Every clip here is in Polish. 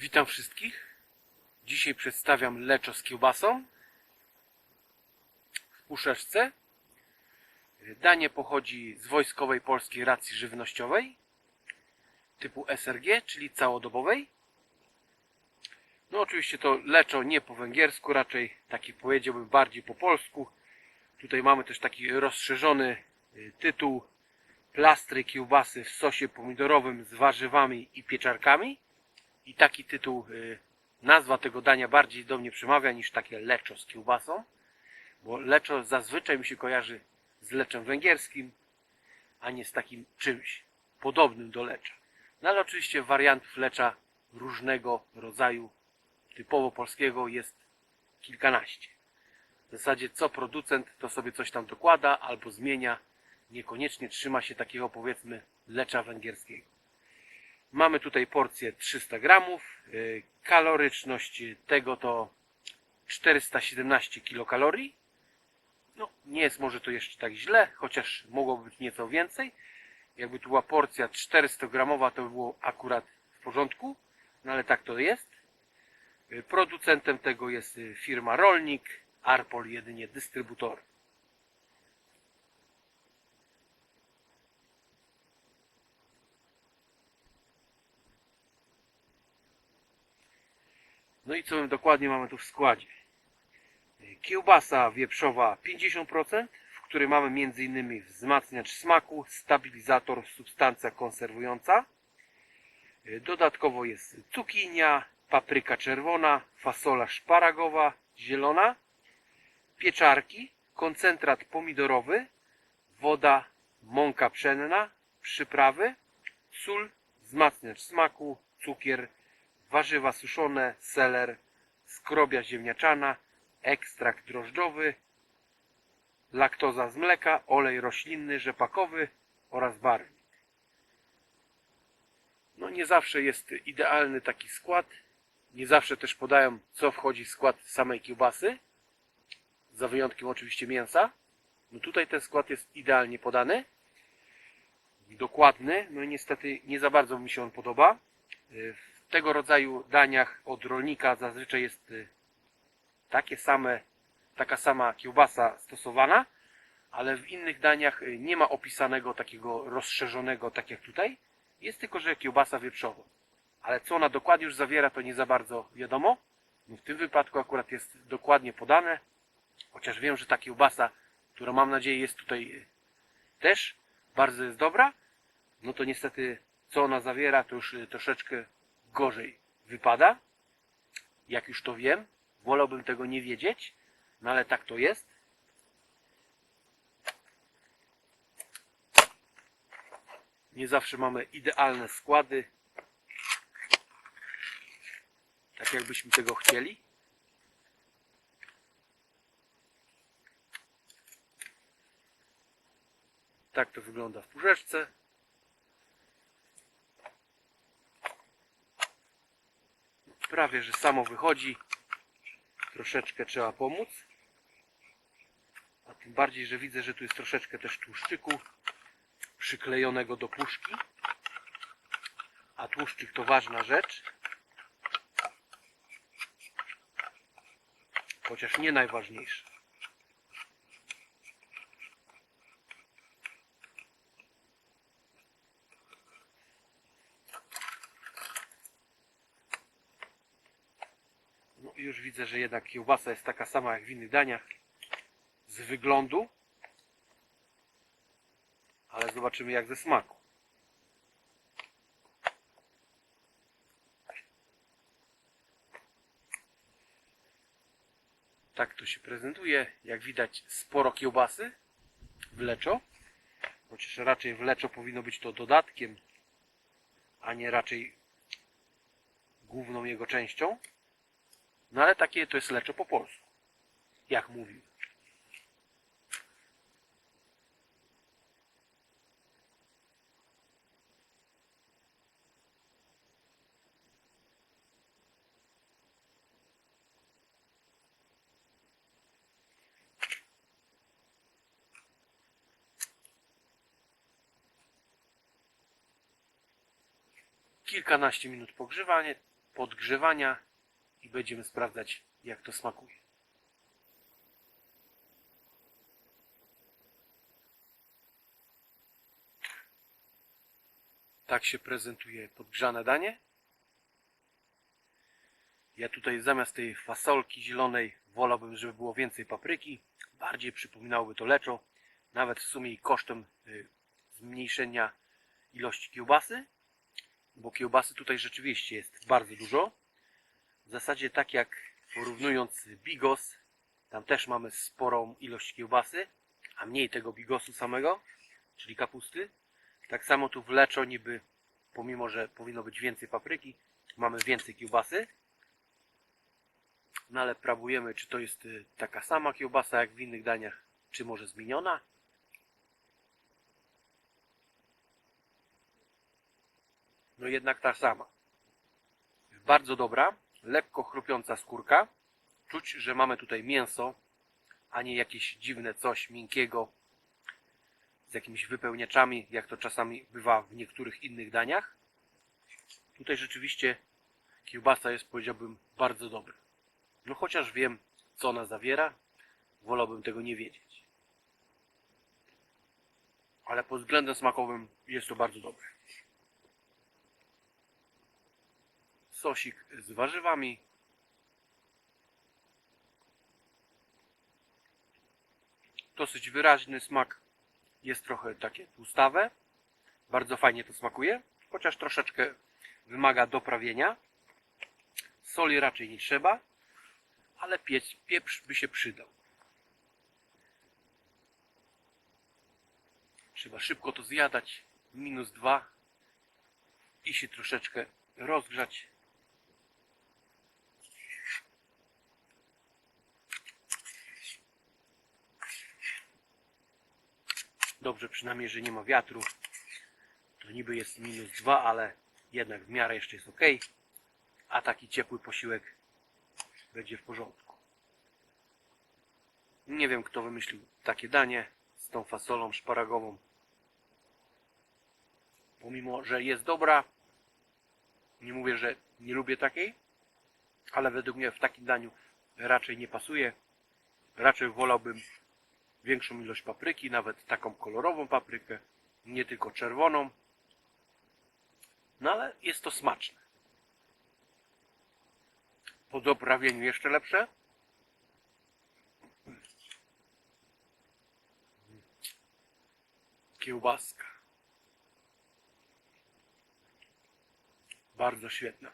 Witam wszystkich. Dzisiaj przedstawiam leczo z kiełbasą w puszeczce. Danie pochodzi z wojskowej polskiej racji żywnościowej typu SRG, czyli całodobowej. No oczywiście to leczo nie po węgiersku, raczej taki powiedziałbym bardziej po polsku. Tutaj mamy też taki rozszerzony y, tytuł plastry kiełbasy w sosie pomidorowym z warzywami i pieczarkami. I taki tytuł, y, nazwa tego dania bardziej do mnie przemawia niż takie leczo z kiełbasą. Bo leczo zazwyczaj mi się kojarzy z leczem węgierskim, a nie z takim czymś podobnym do lecza. No ale oczywiście wariantów lecza różnego rodzaju, typowo polskiego jest kilkanaście. W zasadzie co producent to sobie coś tam dokłada albo zmienia, niekoniecznie trzyma się takiego powiedzmy lecza węgierskiego. Mamy tutaj porcję 300 gramów. Yy, Kaloryczność tego to 417 kilokalorii. No, nie jest może to jeszcze tak źle, chociaż mogłoby być nieco więcej. Jakby tu była porcja 400 gramowa, to by było akurat w porządku, no ale tak to jest. Yy, Producentem tego jest yy, firma Rolnik, Arpol jedynie dystrybutor. No i co dokładnie mamy tu w składzie? Kiełbasa wieprzowa 50%, w której mamy m.in. wzmacniacz smaku, stabilizator, substancja konserwująca. Dodatkowo jest cukinia, papryka czerwona, fasola szparagowa, zielona, pieczarki, koncentrat pomidorowy, woda, mąka pszenna, przyprawy, sól, wzmacniacz smaku, cukier, warzywa suszone, seler, skrobia ziemniaczana, ekstrakt drożdżowy, laktoza z mleka, olej roślinny, rzepakowy oraz barwnik. No nie zawsze jest idealny taki skład. Nie zawsze też podają, co wchodzi w skład samej kiełbasy. Za wyjątkiem oczywiście mięsa. No tutaj ten skład jest idealnie podany. Dokładny. No i niestety nie za bardzo mi się on podoba. Tego rodzaju daniach od rolnika zazwyczaj jest y, takie same, taka sama kiełbasa stosowana, ale w innych daniach y, nie ma opisanego takiego rozszerzonego, tak jak tutaj. Jest tylko, że kiełbasa wieprzowa. Ale co ona dokładnie już zawiera, to nie za bardzo wiadomo. No w tym wypadku akurat jest dokładnie podane, chociaż wiem, że ta kiełbasa, która mam nadzieję jest tutaj y, też bardzo jest dobra, no to niestety co ona zawiera, to już troszeczkę gorzej wypada. Jak już to wiem, wolałbym tego nie wiedzieć, no ale tak to jest. Nie zawsze mamy idealne składy, tak jakbyśmy tego chcieli. Tak to wygląda w puszeczce. Prawie że samo wychodzi. Troszeczkę trzeba pomóc. A tym bardziej, że widzę, że tu jest troszeczkę też tłuszczyku przyklejonego do puszki. A tłuszczyk to ważna rzecz. Chociaż nie najważniejsza. Już widzę, że jednak kiełbasa jest taka sama jak w innych daniach z wyglądu. Ale zobaczymy jak ze smaku. Tak to się prezentuje. Jak widać sporo kiełbasy w leczo. Chociaż raczej w leczo powinno być to dodatkiem, a nie raczej główną jego częścią. No ale takie to jest leczo po polsku. Jak mówił. Kilkanaście minut pogrzewanie, podgrzewania i będziemy sprawdzać jak to smakuje. Tak się prezentuje podgrzane danie. Ja tutaj zamiast tej fasolki zielonej wolałbym, żeby było więcej papryki. Bardziej przypominałoby to leczo. Nawet w sumie kosztem y, zmniejszenia ilości kiełbasy. Bo kiełbasy tutaj rzeczywiście jest bardzo dużo. W zasadzie tak jak porównując bigos, tam też mamy sporą ilość kiełbasy, a mniej tego bigosu samego, czyli kapusty. Tak samo tu w leczo niby, pomimo że powinno być więcej papryki, mamy więcej kiełbasy. No ale próbujemy, czy to jest y, taka sama kiełbasa jak w innych daniach, czy może zmieniona. No jednak ta sama. Bardzo dobra, lekko chrupiąca skórka. Czuć, że mamy tutaj mięso, a nie jakieś dziwne coś miękkiego z jakimiś wypełniaczami, jak to czasami bywa w niektórych innych daniach. Tutaj rzeczywiście kiełbasa jest, powiedziałbym, bardzo dobra. No chociaż wiem, co ona zawiera, wolałbym tego nie wiedzieć. Ale pod względem smakowym jest to bardzo dobre. Sosik z warzywami. Dosyć wyraźny smak. Jest trochę takie tłustawe. Bardzo fajnie to smakuje, chociaż troszeczkę wymaga doprawienia. Soli raczej nie trzeba ale piec, pieprz by się przydał. Trzeba szybko to zjadać. Minus dwa. I się troszeczkę rozgrzać. Dobrze przynajmniej, że nie ma wiatru. To niby jest minus dwa, ale jednak w miarę jeszcze jest ok. A taki ciepły posiłek będzie w porządku. Nie wiem, kto wymyślił takie danie z tą fasolą szparagową. Pomimo, że jest dobra, nie mówię, że nie lubię takiej, ale według mnie w takim daniu raczej nie pasuje. Raczej wolałbym większą ilość papryki, nawet taką kolorową paprykę, nie tylko czerwoną. No ale jest to smaczne po doprawieniu jeszcze lepsze. Kiełbaska. Bardzo świetna.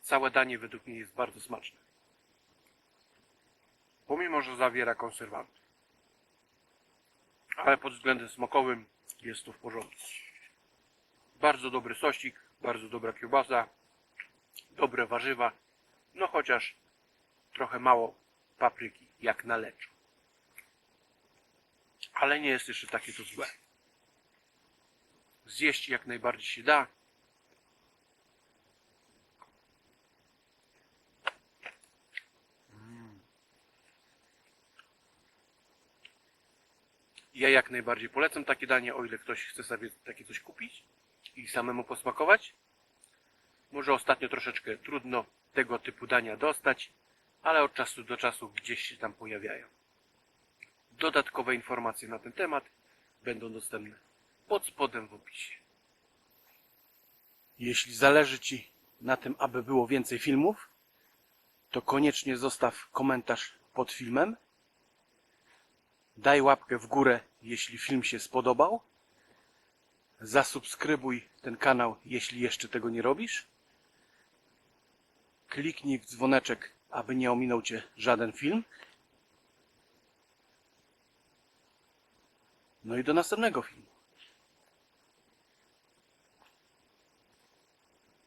Całe danie według mnie jest bardzo smaczne. Pomimo, że zawiera konserwanty. Ale pod względem smakowym jest to w porządku. Bardzo dobry sosik, bardzo dobra kiełbasa dobre warzywa, no chociaż trochę mało papryki, jak na leczu. Ale nie jest jeszcze takie to złe. Zjeść jak najbardziej się da. Ja jak najbardziej polecam takie danie, o ile ktoś chce sobie takie coś kupić i samemu posmakować. Może ostatnio troszeczkę trudno tego typu dania dostać, ale od czasu do czasu gdzieś się tam pojawiają. Dodatkowe informacje na ten temat będą dostępne pod spodem w opisie. Jeśli zależy Ci na tym, aby było więcej filmów, to koniecznie zostaw komentarz pod filmem. Daj łapkę w górę, jeśli film się spodobał. Zasubskrybuj ten kanał, jeśli jeszcze tego nie robisz. Kliknij w dzwoneczek, aby nie ominął Cię żaden film. No i do następnego filmu.